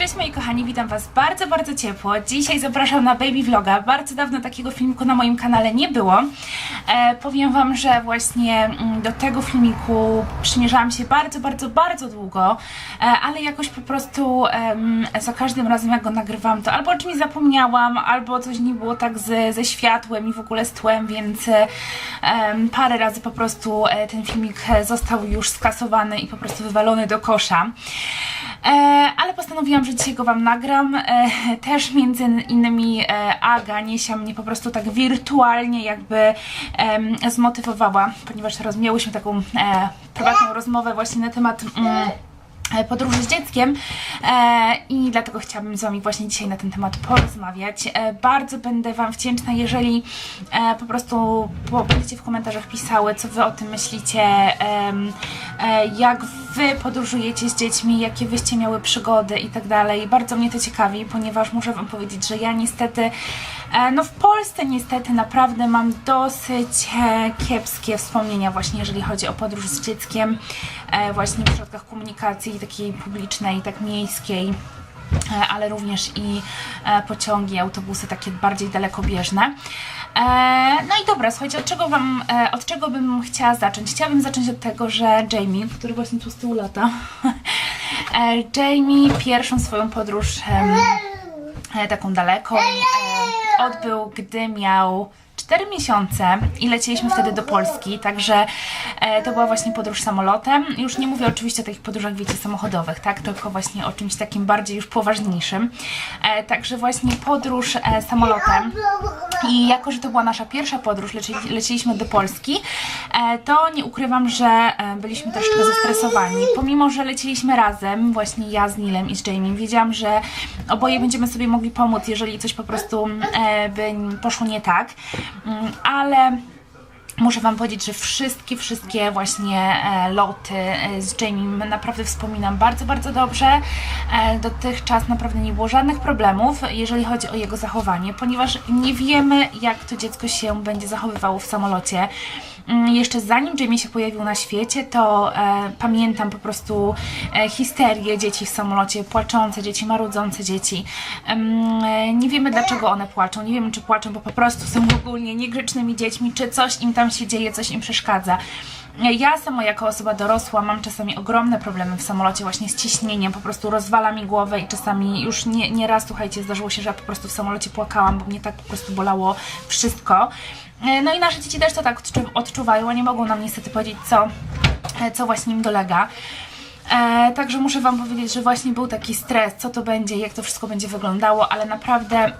Cześć moi kochani, witam Was bardzo, bardzo ciepło. Dzisiaj zapraszam na Baby Vloga. Bardzo dawno takiego filmiku na moim kanale nie było. E, powiem Wam, że właśnie mm, do tego filmiku przymierzałam się bardzo, bardzo, bardzo długo, e, ale jakoś po prostu em, za każdym razem jak go nagrywam, to albo o czymś zapomniałam, albo coś nie było tak ze, ze światłem i w ogóle z tłem, więc e, parę razy po prostu e, ten filmik e, został już skasowany i po prostu wywalony do kosza. E, ale postanowiłam, że dzisiaj go Wam nagram. E, też między innymi e, Aga Niesia mnie po prostu tak wirtualnie jakby em, zmotywowała, ponieważ rozmiałyśmy taką e, prywatną rozmowę właśnie na temat... Mm, e, podróży z dzieckiem e, i dlatego chciałabym z Wami właśnie dzisiaj na ten temat porozmawiać. E, bardzo będę Wam wdzięczna, jeżeli e, po prostu będziecie w komentarzach pisały, co Wy o tym myślicie, e, jak Wy podróżujecie z dziećmi, jakie Wyście miały przygody i tak dalej. Bardzo mnie to ciekawi, ponieważ muszę Wam powiedzieć, że ja niestety, e, no w Polsce niestety naprawdę mam dosyć e, kiepskie wspomnienia właśnie, jeżeli chodzi o podróż z dzieckiem, e, właśnie w środkach komunikacji takiej publicznej, tak miejskiej e, ale również i e, pociągi, autobusy takie bardziej dalekobieżne. E, No i dobra, słuchajcie, od czego, wam, e, od czego bym chciała zacząć? Chciałabym zacząć od tego, że Jamie, który właśnie tu z tyłu lata, e, Jamie pierwszą swoją podróż e, taką daleką e, odbył, gdy miał 4 miesiące i lecieliśmy wtedy do Polski, także e, to była właśnie podróż samolotem. Już nie mówię oczywiście o takich podróżach, wiecie, samochodowych, tak, tylko właśnie o czymś takim bardziej już poważniejszym. E, także właśnie podróż e, samolotem. I jako, że to była nasza pierwsza podróż, leci, do Polski, to nie ukrywam, że e, byliśmy troszeczkę zestresowani. Pomimo, że leciliśmy razem, właśnie ja z Nilem i z Jamie, wiedziałam, że oboje będziemy sobie mogli pomóc, jeżeli coś po prostu e, by poszło nie tak. Mm, Ale Muszę Wam powiedzieć, że wszystkie, wszystkie właśnie e, loty e, z Jamie naprawdę wspominam bardzo, bardzo dobrze. E, dotychczas naprawdę nie było żadnych problemów, jeżeli chodzi o jego zachowanie, ponieważ nie wiemy, jak to dziecko się będzie zachowywało w samolocie. Mm, Jeszcze zanim Jamie się pojawił na świecie, to e, pamiętam po prostu e, histerię dzieci w samolocie, płaczące dzieci, marudzące dzieci. E, nie wiemy dlaczego one płaczą, nie wiemy czy płaczą, bo po prostu są ogólnie niegrzecznymi dziećmi, czy coś im tam się dzieje, coś im przeszkadza. Ja sama jako osoba dorosła mam czasami ogromne problemy w samolocie właśnie z ciśnieniem, po prostu rozwala mi głowę i czasami już nie, nie raz, słuchajcie, zdarzyło się, że ja po prostu w samolocie płakałam, bo mnie tak po prostu bolało wszystko. E, No i nasze dzieci też to tak odczu- odczuwają, a nie mogą nam niestety powiedzieć, co, e, co właśnie im dolega. E, także muszę Wam powiedzieć, że właśnie był taki stres, co to będzie, jak to wszystko będzie wyglądało, ale naprawdę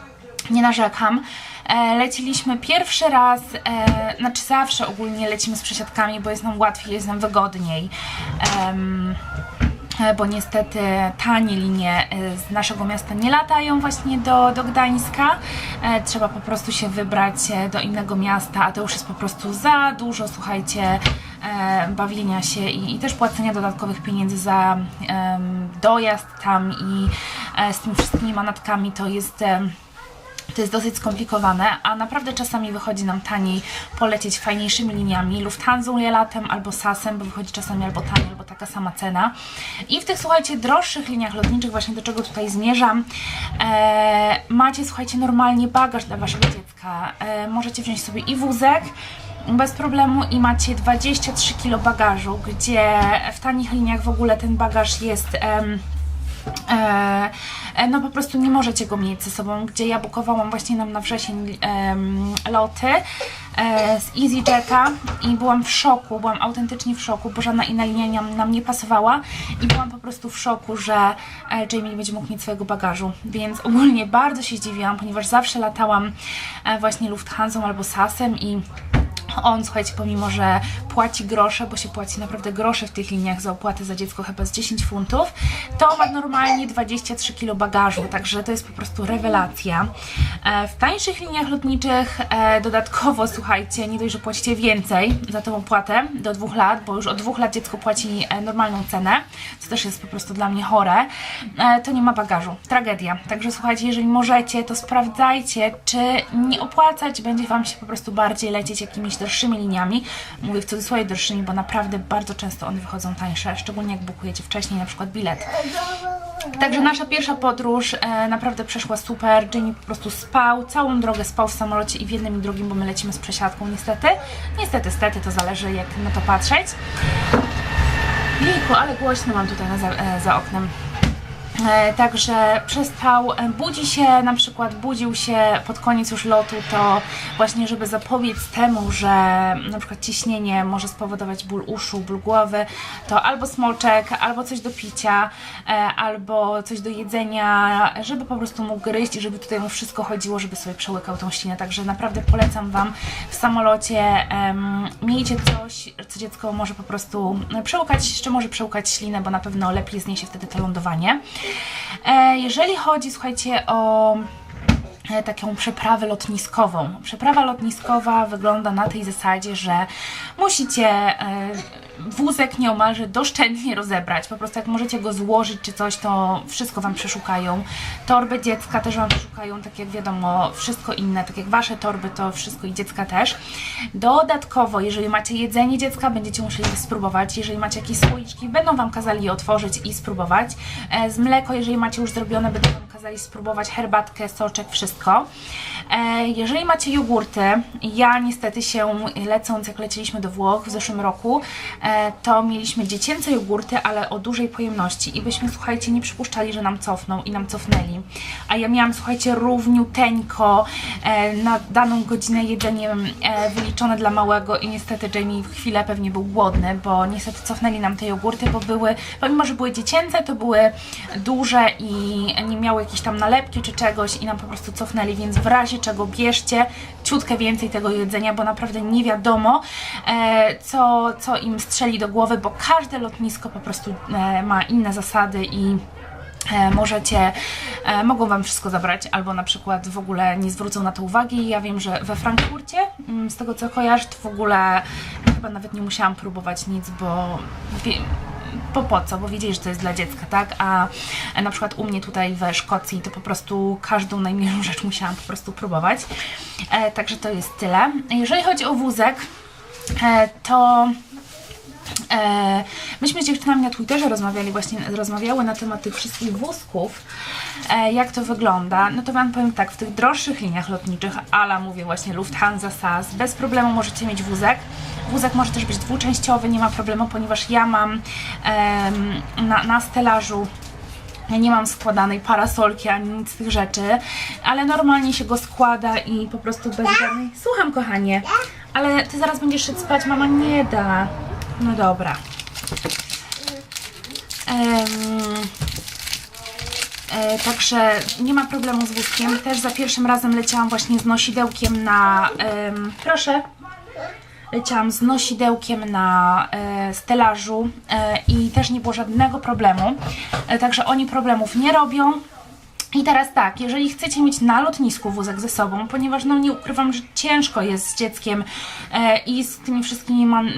nie narzekam. E, leciliśmy pierwszy raz, e, znaczy zawsze ogólnie lecimy z przesiadkami, bo jest nam łatwiej, jest nam wygodniej. E, bo niestety tanie linie e, z naszego miasta nie latają właśnie do, do Gdańska. Trzeba po prostu się wybrać do innego miasta, a to już jest po prostu za dużo, słuchajcie, bawienia się i, i też płacenia dodatkowych pieniędzy za dojazd tam i z tymi wszystkimi manatkami to jest... to jest dosyć skomplikowane, a naprawdę czasami wychodzi nam taniej polecieć fajniejszymi liniami, Lufthansą latem albo SAS-em, bo wychodzi czasami albo taniej, albo taka sama cena. I w tych, słuchajcie, droższych liniach lotniczych, właśnie do czego tutaj zmierzam, e, macie, słuchajcie, normalnie bagaż dla Waszego dziecka. E, możecie wziąć sobie i wózek, bez problemu i macie 23 kg bagażu, gdzie w tanich liniach w ogóle ten bagaż jest... no po prostu nie możecie go mieć ze sobą, gdzie ja bukowałam właśnie nam na wrzesień loty e, z EasyJeta i byłam w szoku, byłam autentycznie w szoku, bo żadna inna linia nam, nie pasowała i byłam po prostu w szoku, że e, Jamie nie będzie mógł mieć swojego bagażu, więc ogólnie bardzo się zdziwiłam, ponieważ zawsze latałam e, właśnie Lufthansą albo SAS-em i on, słuchajcie, pomimo, że płaci grosze, bo się płaci naprawdę grosze w tych liniach za opłatę za dziecko chyba z 10 funtów, to ma normalnie 23 kg bagażu, także to jest po prostu rewelacja. E, W tańszych liniach lotniczych e, dodatkowo, słuchajcie, nie dość, że płacicie więcej za tą opłatę do dwóch lat, bo już od dwóch lat dziecko płaci e, normalną cenę, co też jest po prostu dla mnie chore, to nie ma bagażu. Tragedia. Także słuchajcie, jeżeli możecie, to sprawdzajcie, czy nie opłacać będzie Wam się po prostu bardziej lecieć jakimiś droższymi liniami. Mówię w cudzysłowie droższymi, bo naprawdę bardzo często one wychodzą tańsze, szczególnie jak bukujecie wcześniej na przykład bilet. Także nasza pierwsza podróż e, naprawdę przeszła super. Jamie po prostu spał, całą drogę spał w samolocie i w jednym i drugim, bo my lecimy z przesiadką niestety. Niestety, stety, to zależy jak na to patrzeć. Jejku, ale głośno mam tutaj na za, e, za oknem. E, Także przestał, e, budzi się, na przykład budził się pod koniec już lotu, to właśnie, żeby zapobiec temu, że na przykład ciśnienie może spowodować ból uszu, ból głowy, to albo smoczek, albo coś do picia, e, albo coś do jedzenia, żeby po prostu mógł gryźć i żeby tutaj mu wszystko chodziło, żeby sobie przełykał tą ślinę. Także naprawdę polecam Wam w samolocie, em, miejcie coś, co dziecko może po prostu przełykać, jeszcze może przełykać ślinę, bo na pewno lepiej zniesie wtedy to lądowanie. E, Jeżeli chodzi, słuchajcie, o taką przeprawę lotniskową. Przeprawa lotniskowa wygląda na tej zasadzie, że musicie e, wózek nieomalże doszczętnie rozebrać. Po prostu jak możecie go złożyć czy coś, to wszystko Wam przeszukają. Torby dziecka też Wam przeszukają, tak jak wiadomo, wszystko inne, tak jak Wasze torby, to wszystko i dziecka też. Dodatkowo, jeżeli macie jedzenie dziecka, będziecie musieli spróbować. Jeżeli macie jakieś słoiczki, będą Wam kazali je otworzyć i spróbować. E, Z mleko, jeżeli macie już zrobione, będą Wam kazali spróbować herbatkę, soczek, wszystko. E, Jeżeli macie jogurty, ja niestety się lecąc, jak leciliśmy do Włoch w zeszłym roku, e, to mieliśmy dziecięce jogurty, ale o dużej pojemności i byśmy, słuchajcie, nie przypuszczali, że nam cofną i nam cofnęli. A ja miałam, słuchajcie, równiuteńko e, na daną godzinę jedzenie wyliczone dla małego i niestety Jamie w chwilę pewnie był głodny, bo niestety cofnęli nam te jogurty, bo były, pomimo, że były dziecięce, to były duże i nie miały jakiejś tam nalepki czy czegoś i nam po prostu cofnęli, więc w razie czego bierzcie ciutkę więcej tego jedzenia, bo naprawdę nie wiadomo, e, co, co im strzeli do głowy, bo każde lotnisko po prostu e, ma inne zasady i e, możecie, mogą Wam wszystko zabrać, albo na przykład w ogóle nie zwrócą na to uwagi. Ja wiem, że we Frankfurcie, mm, z tego co kojarzę, to w ogóle chyba nawet nie musiałam próbować nic, bo wie, po co, bo wiedzieli, że to jest dla dziecka, tak? A na przykład u mnie tutaj we Szkocji to po prostu każdą najmniejszą rzecz musiałam po prostu próbować. E, także to jest tyle. Jeżeli chodzi o wózek, e, to E, myśmy z dziewczynami na Twitterze rozmawiali właśnie, rozmawiały na temat tych wszystkich wózków, e, jak to wygląda. No to Wam powiem tak, w tych droższych liniach lotniczych, ala mówię właśnie Lufthansa, SAS, bez problemu możecie mieć wózek. Wózek może też być dwuczęściowy, nie ma problemu, ponieważ ja mam na, na stelażu ja nie mam składanej parasolki ani nic z tych rzeczy, ale normalnie się go składa i po prostu bez żadnej... Słucham, kochanie, ale ty zaraz będziesz szedł spać, mama nie da. No dobra. Em, e, także nie ma problemu z wózkiem. Też za pierwszym razem leciałam właśnie z nosidełkiem na... proszę leciałam z nosidełkiem na e, stelażu e, i też nie było żadnego problemu. E, także oni problemów nie robią. I teraz tak, jeżeli chcecie mieć na lotnisku wózek ze sobą, ponieważ no nie ukrywam, że ciężko jest z dzieckiem e, i z tymi wszystkimi man-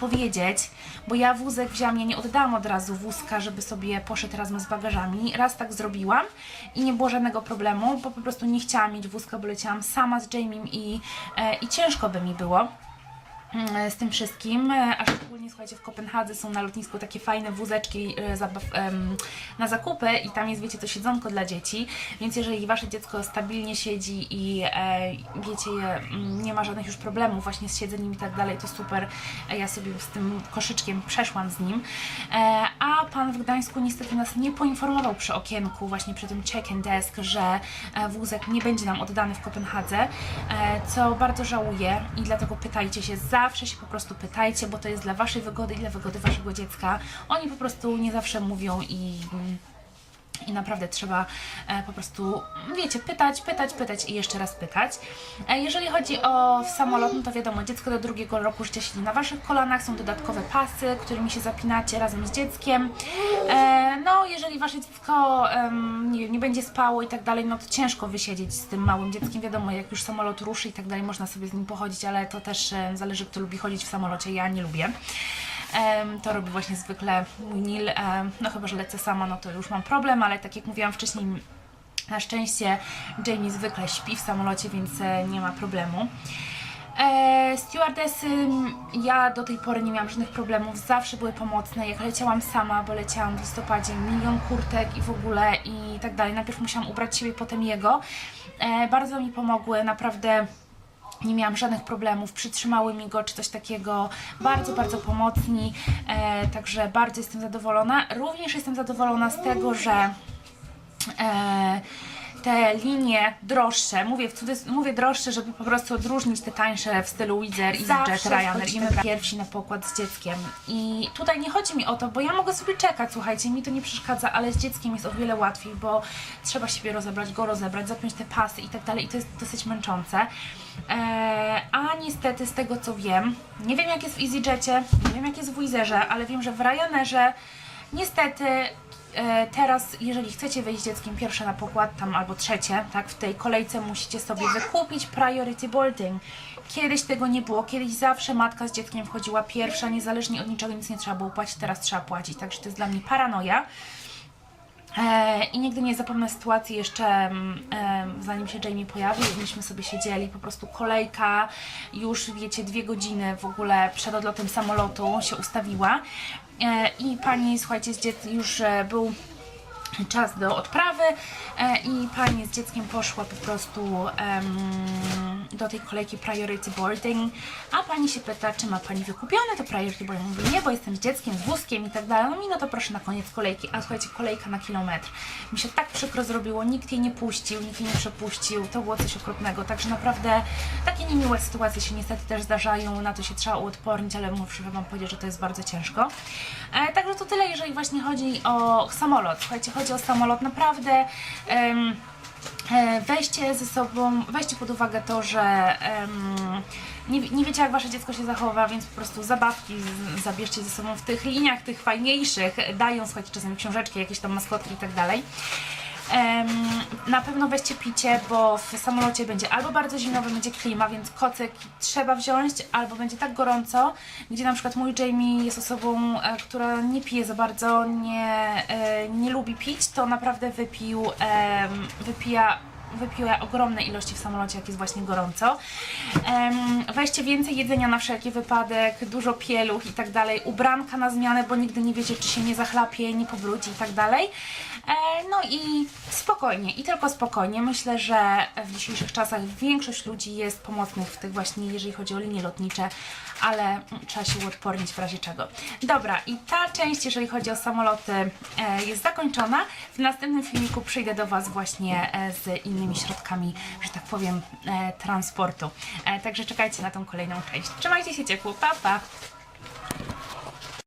powiedzieć, bo ja wózek wzięłam, ja nie oddałam od razu wózka, żeby sobie poszedł razem z bagażami. Raz tak zrobiłam i nie było żadnego problemu, bo po prostu nie chciałam mieć wózka, bo leciałam sama z Jamiem i, e, i ciężko by mi było z tym wszystkim, e, a szczególnie słuchajcie, w Kopenhadze są na lotnisku takie fajne wózeczki e, zabaw, em, na zakupy i tam jest, wiecie, to siedzonko dla dzieci, więc jeżeli wasze dziecko stabilnie siedzi i e, wiecie, mm, nie ma żadnych już problemów właśnie z siedzeniem i tak dalej, to super. E, Ja sobie z tym koszyczkiem przeszłam z nim, e, a pan w Gdańsku niestety nas nie poinformował przy okienku, właśnie przy tym check-in desk, że wózek nie będzie nam oddany w Kopenhadze, e, co bardzo żałuję i dlatego pytajcie się, zawsze się po prostu pytajcie, bo to jest dla waszej wygody i dla wygody waszego dziecka. Oni po prostu nie zawsze mówią i i naprawdę trzeba e, po prostu, wiecie, pytać, pytać, pytać i jeszcze raz pytać. E, jeżeli chodzi o samolot, no to wiadomo, dziecko do drugiego roku życia siedzi na Waszych kolanach, są dodatkowe pasy, którymi się zapinacie razem z dzieckiem. E, no, jeżeli Wasze dziecko nie, nie będzie spało i tak dalej, no to ciężko wysiedzieć z tym małym dzieckiem. Wiadomo, jak już samolot ruszy i tak dalej, można sobie z nim pochodzić, ale to też zależy, kto lubi chodzić w samolocie. Ja nie lubię. To robi właśnie zwykle mój Nil. No chyba, że lecę sama, no to już mam problem, ale tak jak mówiłam wcześniej, na szczęście Jamie zwykle śpi w samolocie, więc e, nie ma problemu. E, stewardessy, m, ja do tej pory nie miałam żadnych problemów, zawsze były pomocne. Jak leciałam sama, bo leciałam w listopadzie, milion kurtek i w ogóle i tak dalej. Najpierw musiałam ubrać siebie, potem jego. E, bardzo mi pomogły, naprawdę nie miałam żadnych problemów, przytrzymały mi go czy coś takiego, bardzo, bardzo pomocni, e, także bardzo jestem zadowolona. Również jestem zadowolona z tego, że e, te linie droższe, mówię, w cudys- mówię droższe, żeby po prostu odróżnić te tańsze w stylu Wizard, EasyJet, Ryanair i my pierwsi na pokład z dzieckiem. I tutaj nie chodzi mi o to, bo ja mogę sobie czekać, słuchajcie, mi to nie przeszkadza, ale z dzieckiem jest o wiele łatwiej, bo trzeba siebie rozebrać, go rozebrać, zapiąć te pasy i tak dalej i to jest dosyć męczące. Eee, a niestety z tego co wiem, nie wiem jak jest w EasyJetie, nie wiem jak jest w Wizerze, ale wiem, że w Ryanerze niestety teraz, jeżeli chcecie wejść z dzieckiem pierwsze na pokład, tam albo trzecie, tak, w tej kolejce musicie sobie wykupić priority boarding. Kiedyś tego nie było, kiedyś zawsze matka z dzieckiem wchodziła pierwsza, niezależnie od niczego, nic nie trzeba było płacić, teraz trzeba płacić, także to jest dla mnie paranoja. E, I nigdy nie zapomnę sytuacji jeszcze, mm, em, zanim się Jamie pojawił, myśmy sobie siedzieli, po prostu kolejka, już wiecie, dwie godziny w ogóle przed odlotem samolotu się ustawiła. E, i pani, słuchajcie, z dziec- już e, był czas do odprawy e, i pani z dzieckiem poszła po prostu do tej kolejki priority boarding, a pani się pyta, czy ma pani wykupione to priority boarding. Mówi, nie, bo jestem z dzieckiem, z wózkiem i tak dalej. No mi, no to proszę na koniec kolejki. A słuchajcie, kolejka na kilometr. Mi się tak przykro zrobiło, nikt jej nie puścił, nikt jej nie przepuścił, to było coś okropnego. Także naprawdę takie niemiłe sytuacje się niestety też zdarzają, na to się trzeba uodpornić, ale muszę Wam powiedzieć, że to jest bardzo ciężko. E, także to tyle, jeżeli właśnie chodzi o samolot. Słuchajcie, chodzi o samolot naprawdę. em, weźcie ze sobą, weźcie pod uwagę to, że em, nie, nie wiecie jak wasze dziecko się zachowa, więc po prostu zabawki z, zabierzcie ze sobą w tych liniach, tych fajniejszych, dają słuchajcie czasem książeczki, jakieś tam maskotki i tak dalej. Na pewno weźcie picie, bo w samolocie będzie albo bardzo zimno, bo będzie klima, więc kocyk trzeba wziąć, albo będzie tak gorąco, gdzie na przykład mój Jamie jest osobą, e, która nie pije za bardzo, nie, e, nie lubi pić, to naprawdę wypił, wypija wypiła ogromne ilości w samolocie, jak jest właśnie gorąco. Weźcie więcej jedzenia na wszelki wypadek, dużo pieluch i tak dalej, ubranka na zmianę, bo nigdy nie wiecie, czy się nie zachlapie, nie pobrudzi i tak dalej. E, no i spokojnie, i tylko spokojnie. Myślę, że w dzisiejszych czasach większość ludzi jest pomocnych w tych właśnie, jeżeli chodzi o linie lotnicze, ale trzeba się uodpornić w razie czego. Dobra, i ta część, jeżeli chodzi o samoloty, e, jest zakończona. W następnym filmiku przyjdę do Was właśnie e, z innymi środkami, że tak powiem, e, transportu. E, także czekajcie na tą kolejną część. Trzymajcie się ciepło, pa pa!